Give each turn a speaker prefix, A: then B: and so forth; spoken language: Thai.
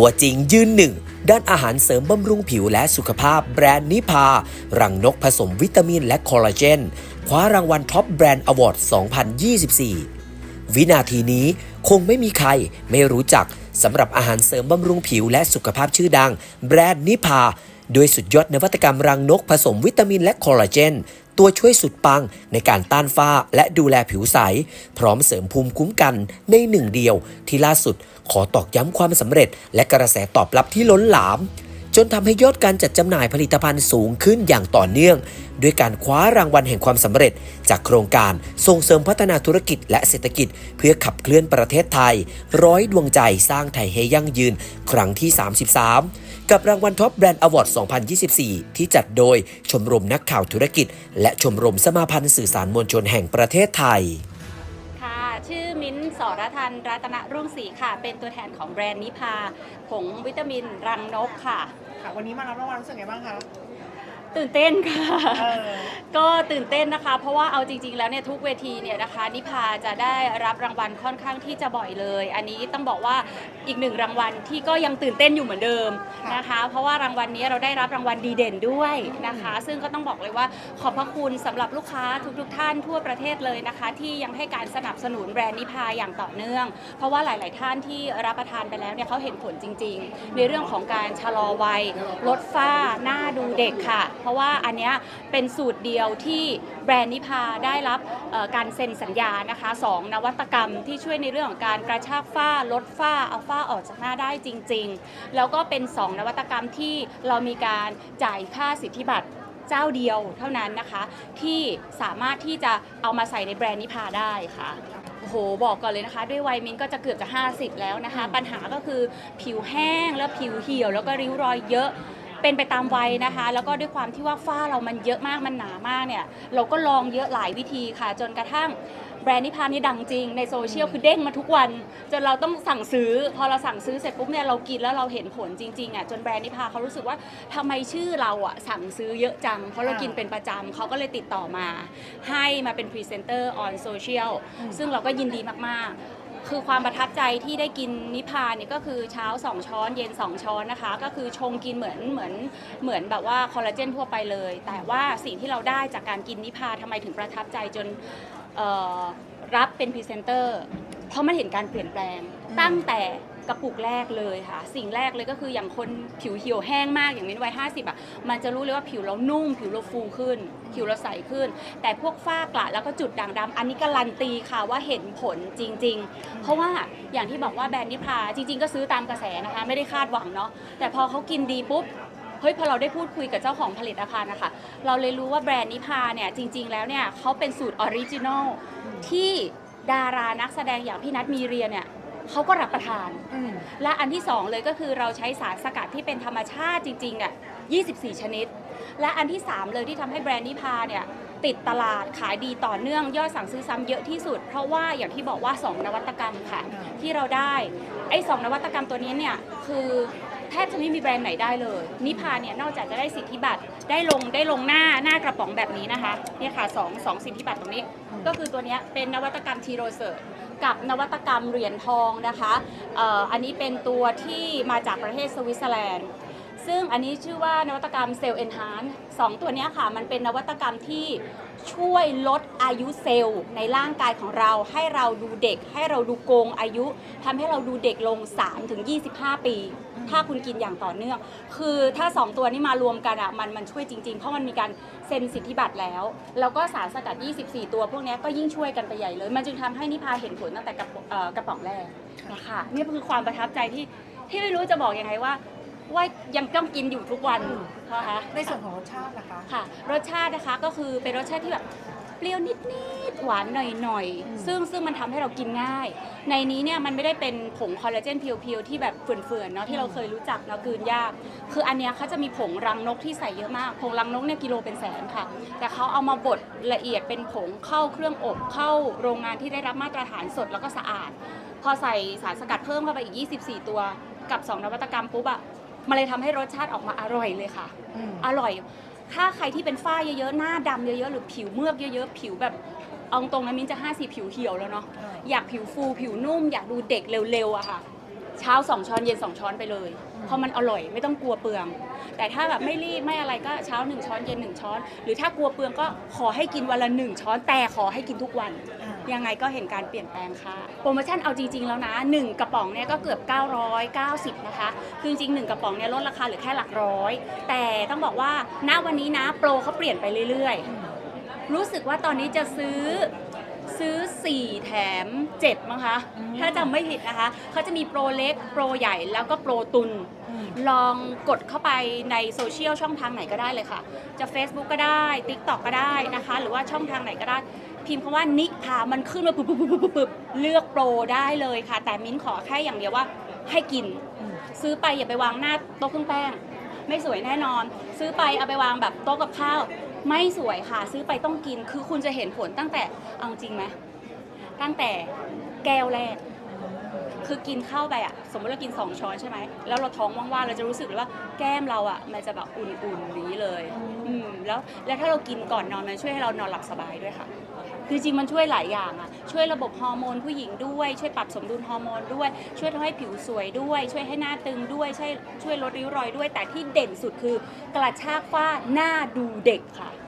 A: ตัวจริงยืนหนึ่ง ด้านอาหารเสริมบำรุงผิวและสุขภาพแบรนด์นิพา รังนกผสมวิตามินและคอลลาเจน คว้ารางวัลท็อปแบรนด์อวอร์ด 2024 วินาทีนี้คงไม่มีใครไม่รู้จักสำหรับอาหารเสริมบำรุงผิวและสุขภาพชื่อดัง แบรนด์นิพาโดยสุดยอดนวัตกรรมรังนกผสมวิตามินและคอลลาเจน ตัวช่วยสุดปังในการต้านฝ้าและดูแลผิวใส พร้อมเสริมภูมิคุ้มกันในหนึ่งเดียวที่ล่าสุดขอตอกย้ำความสำเร็จและกระแสตอบรับที่ล้นหลาม จนทำให้ยอดการจัดจำหน่ายผลิตภัณฑ์สูงขึ้นอย่างต่อเนื่อง ด้วยการคว้ารางวัลแห่งความสำเร็จ จากโครงการส่งเสริมพัฒนาธุรกิจและเศรษฐกิจ เพื่อขับเคลื่อนประเทศไทย ร้อยดวงใจสร้างไทยให้ยั่งยืน ครั้งที่ 33 กับรางวัลท็อปแบรนด์อวอร์ด 2024 ที่จัดโดยชมรมนักข่าวธุรกิจ และชมรมสมาพันธ์สื่อสารมวลชนแห่งประเทศไทย
B: มิ้นท์สรทันรัตนรุ่งศรีค่ะ เป็นตัวแทนของแบรนด์นิพาผงวิตามินรังนกค่ะ
C: ค่ะ วันนี้มารับรางวัลรู้สึกไงบ้างคะ
B: ตื่นเต้นค่ะ
C: เออ
B: ก็ตื่นเต้นนะคะ เพราะว่าเอาจริง ๆ แล้วเนี่ยทุกเวทีเนี่ยนะคะ นิพาจะได้รับรางวัลค่อนข้างที่จะบ่อยเลย อันนี้ต้องบอกว่าอีกหนึ่งรางวัลที่ก็ยังตื่นเต้นอยู่เหมือนเดิมนะคะ เพราะว่ารางวัลนี้เราได้รับรางวัลดีเด่นด้วยนะคะ ซึ่งก็ต้องบอกเลยว่าขอบพระคุณสำหรับลูกค้าทุก ๆ ท่านทั่วประเทศเลยนะคะ ที่ยังให้การสนับสนุนแบรนด์นิพาอย่างต่อเนื่อง เพราะว่าหลาย ๆ ท่านที่รับประทานไปแล้วเนี่ยเขาเห็นผลจริง ๆ ในเรื่องของการชะลอวัยลดฝ้าหน้าดูเด็กค่ะเพราะว่าอันเนี้ยเป็นสูตรเดียวที่แบรนด์นิพาได้รับการเซ็นสัญญานะคะสองนวัตกรรมที่ช่วยในเรื่องของการกระชากฝ้าลดฝ้าเอาฝ้าออกจากหน้าได้จริง ๆ แล้วก็เป็น 2 นวัตกรรมที่เรามีการจ่ายค่าสิทธิบัตรเจ้าเดียวเท่านั้นนะคะ ที่สามารถที่จะเอามาใส่ในแบรนด์นิพาได้ค่ะโอ้โหบอกก่อนเลยนะคะด้วยวัยมินก็จะเกือบจะ 50 แล้วนะคะ ปัญหาก็คือผิวแห้งแล้วผิวเหี่ยวแล้วก็ริ้วรอยเยอะ เป็นไปตามวัยนะคะ แล้วก็ด้วยความที่ว่าฝ้าเรามันเยอะมากมันหนามากเนี่ย เราก็ลองเยอะหลายวิธีค่ะ จนกระทั่งแบรนด์นิพานี่ดังจริงในโซเชียลคือเด้งมาทุกวัน จนเราต้องสั่งซื้อ พอเราสั่งซื้อเสร็จปุ๊บเนี่ยเรากินแล้วเราเห็นผลจริงๆอะจนแบรนด์นิพาเขารู้สึกว่าทำไมชื่อเราอะสั่งซื้อเยอะจัง เพราะเรากินเป็นประจำเขาก็เลยติดต่อมา ให้มาเป็นพรีเซนเตอร์ออนโซเชียลซึ่งเราก็ยินดีมากๆ คือความประทับใจที่ได้กินนิพาเนี่ยก็คือเช้า 2 ช้อนเย็น 2 ช้อนนะคะ ก็คือชงกินเหมือนเหมือนเหมือนแบบว่าคอลลาเจนทั่วไปเลย แต่ว่าสิ่งที่เราได้จากการกินนิพาทำไมถึงประทับใจจนเอ่อรับเป็นพรีเซนเตอร์เพราะมันเห็นการเปลี่ยนแปลงตั้งแต่ กระปุกแรกเลยค่ะ สิ่งแรกเลยก็คืออย่างคนผิวเหี่ยวแห้งมากอย่างมิ้นวัย50อะมันจะรู้เลยว่าผิวเรานุ่ม ผิวเราฟูขึ้น ผิวเราใสขึ้น แต่พวกฝ้ากระแล้วก็จุดด่างดำอันนี้การันตีค่ะว่าเห็นผลจริง ๆ เพราะว่าอย่างที่บอกว่าแบรนด์นิพาจริง ๆ ก็ซื้อตามกระแสนะคะ ไม่ได้คาดหวังเนาะแต่พอเขากินดีปุ๊บเฮ้ยพอเราได้พูดคุยกับเจ้าของผลิตภัณฑ์นะคะเราเลยรู้ว่าแบรนด์นิพาเนี่ยจริง ๆ แล้วเนี่ยเขาเป็นสูตรออริจินอลที่ดารานักแสดงอย่างพี่นัทมีเรียเนี่ย เขาก็รับประทาน
C: อืม
B: และอันที่ 2 เลยก็คือเราใช้สารสกัดที่เป็นธรรมชาติจริงๆอะ24 ชนิด และอันที่ 3 เลยที่ทำให้แบรนด์นิพาเนี่ย ติดตลาดขายดีต่อเนื่องยอดสั่งซื้อซ้ำเยอะที่สุด เพราะว่าอย่างที่บอกว่า 2 นวัตกรรมค่ะ ที่เราได้ไอ้สองนวัตกรรมตัวนี้เนี่ยคือแทบจะไม่มีแบรนด์ไหนได้เลย นิพาเนี่ยนอกจากจะได้สิทธิบัตรได้ลงได้ลงหน้าหน้ากระป๋องแบบนี้นะคะเนี่ยค่ะสองสองสิทธิบัตรตรงนี้ ก็คือตัวเนี้ยเป็นนวัตกรรมทีโรเซอร์กับนวัตกรรมเหรียญทองนะคะเอ่ออันนี้เป็นตัวที่มาจากประเทศสวิตเซอร์แลนด์ ซึ่งอันนี้ชื่อว่านวัตกรรมเซลล์เอนฮานสองตัวนี้ค่ะ มันเป็นนวัตกรรมที่ช่วยลดอายุเซลล์ในร่างกายของเรา ให้เราดูเด็ก ให้เราดูโกงอายุทำให้เราดูเด็กลง 3-25 ปี ถ้าคุณกินอย่างต่อเนื่อง คือถ้า 2 ตัวนี้มารวมกันอะมันมันช่วยจริง ๆ เพราะมันมีการเซ็นสิทธิบัตรแล้ว แล้วก็สารสกัด 24 ตัว พวกนี้ก็ยิ่งช่วยกันไปใหญ่เลย มันจึงทำให้นิพาเห็นผลตั้งแต่กระป๋องเอ่อกระป๋องแรกนะคะนี่คือความประทับใจที่ที่ไม่รู้จะบอกยังไงว่า ว่ายังต้องกินอยู่ทุกวันนะคะ
C: ในส่วนของรสชาตินะคะ
B: ค่ะ รสชาตินะคะก็คือเป็นรสชาติที่แบบเปรี้ยวนิดๆหวานหน่อย
C: อืม
B: ๆซึ่งซึ่งมันทำให้เรากินง่าย ในนี้เนี่ยมันไม่ได้เป็นผงคอลลาเจนเพียวๆ ที่แบบเฟื่อนๆเนาะที่เราเคยรู้จักเนาะกลืนยาก คืออันเนี้ยเขาจะมีผงรังนกที่ใส่เยอะมาก ผงรังนกเนี่ยกิโลเป็นแสนค่ะ แต่เขาเอามาบดละเอียดเป็นผงเข้าเครื่องอบเข้าโรงงานที่ได้รับมาตรฐานสดแล้วก็สะอาด พอใส่สารสกัดเพิ่มเข้าไปอีก 24 ตัว กับ 2 นวัตกรรมปุ๊บอะ มันเลยทำให้รสชาติออกมาอร่อยเลยค่ะ
C: อืม
B: อร่อย ถ้าใครที่เป็นฝ้าเยอะๆ หน้าดำเยอะๆ หรือผิวเมือกเยอะๆ ผิวแบบเอาตรงนะมิ้นจะ 50 ผิวเหี่ยวแล้วเนาะอยากผิวฟูผิวนุ่ม อยากดูเด็กเร็วๆอะค่ะ เช้า2ช้อนเย็น2ช้อนไปเลยเพราะมันอร่อยไม่ต้องกลัวเปลือง แต่ถ้าแบบไม่รีบไม่อะไรก็เช้า1ช้อนเย็น1ช้อน หรือถ้ากลัวเปลืองก็ขอให้กินวันละ1ช้อนแต่ขอให้กินทุกวัน
C: อ่า
B: ยังไงก็เห็นการเปลี่ยนแปลงค่ะ โปรโมชั่นเอาจริง ๆ แล้วนะ 1 กระป๋องเนี่ยก็เกือบ 990 นะคะ คือจริงๆ1กระป๋องเนี่ยลดราคาเหลือแค่หลักร้อย แต่ต้องบอกว่าณวันนี้นะโปรเขาเปลี่ยนไปเรื่อยๆ รู้สึกว่าตอนนี้จะซื้อ ซื้อ 4 แถม 7 มั้งคะ ถ้าจำไม่ผิดนะคะ เขาจะมีโปรเล็ก โปรใหญ่แล้วก็โปรตุน ลองกดเข้าไปในโซเชียลช่องทางไหนก็ได้เลยค่ะ จะ Facebook ก็ได้ TikTok ก็ได้นะคะ หรือว่าช่องทางไหนก็ได้ พิมพ์คำว่านิพามันขึ้นมาปุ๊บปุ๊บปุ๊บปุ๊บปุ๊บเลือกโปรได้เลยค่ะ แต่มิ้นขอแค่อย่างเดียวว่าให้กิน ซื้อไปอย่าไปวางหน้าโต๊ะเครื่องแป้ง ไม่สวยแน่นอน ซื้อไปเอาไปวางแบบโต๊ะกับข้าว ไม่สวยค่ะซื้อไปต้องกินคือคุณจะเห็นผลตั้งแต่เอาจริงไหมตั้งแต่แก้วแรก คือกินข้าวไปอะสมมติเรากิน 2 ช้อนใช่ไหมแล้วเราท้องว่างๆเราจะรู้สึกเลยว่าแก้มเราอะมันจะแบบอุ่นๆนี้เลย อืมแล้วแล้วถ้าเรากินก่อนนอนมันช่วยให้เรานอนหลับสบายด้วยค่ะ คือจริงมันช่วยหลายอย่างอะช่วยระบบฮอร์โมนผู้หญิงด้วย ช่วยปรับสมดุลฮอร์โมนด้วย ช่วยทำให้ผิวสวยด้วย ช่วยให้หน้าตึงด้วยช่วยช่วยลดริ้วรอยด้วย แต่ที่เด่นสุดคือกระชากฝ้าหน้าดูเด็กค่ะ